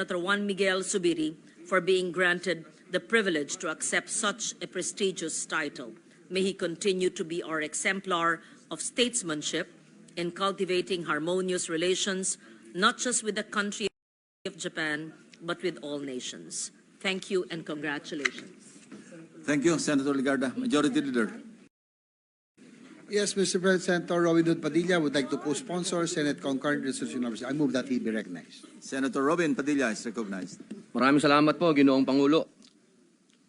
Senator Juan Miguel Subiri for being granted the privilege to accept such a prestigious title. May he continue to be our exemplar of statesmanship in cultivating harmonious relations, not just with the country of Japan, but with all nations. Thank you and congratulations. Thank you, Senator Ligarda. Majority Leader. Yes, Mr. President, Senator Robin Hood Padilla would like to co-sponsor Senate Concurrent Resolution Number 6. I move that he be recognized. Senator Robin Padilla is recognized. Maraming salamat po, Ginoong Pangulo.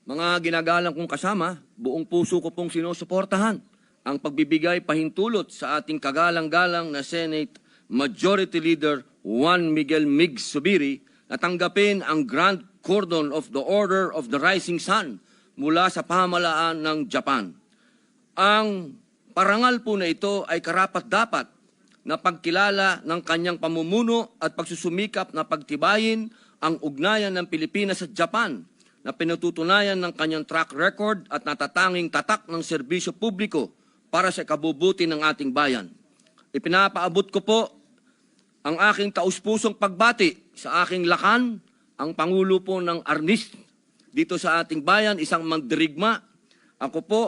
Mga ginagalang kong kasama, buong puso ko pong sinusuportahan ang pagbibigay pahintulot sa ating kagalang-galang na Senate Majority Leader Juan Miguel Mig Subiri na tanggapin ang Grand Cordon of the Order of the Rising Sun mula sa pamahalaan ng Japan. Ang parangal po na ito ay karapat-dapat na pagkilala ng kanyang pamumuno at pagsusumikap na pagtibayin ang ugnayan ng Pilipinas at Japan na pinatutunayan ng kanyang track record at natatanging tatak ng serbisyo publiko para sa kabubuti ng ating bayan. Ipinapaabot ko po ang aking taus-pusong pagbati sa aking lakan, ang Pangulo po ng Arnis dito sa ating bayan, isang magdirigma. Ako po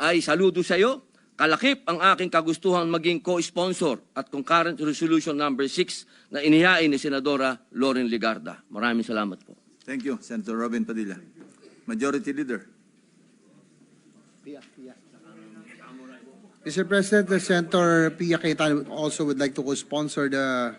ay saludo sa iyo. Kalakip ang aking kagustuhan maging co-sponsor at concurrent resolution number 6 na inihain ni Senadora Loren Ligarda. Maraming salamat po. Thank you, Senator Robin Padilla. Majority Leader. Mr. President, the Senator Pia Cayetano also would like to co-sponsor the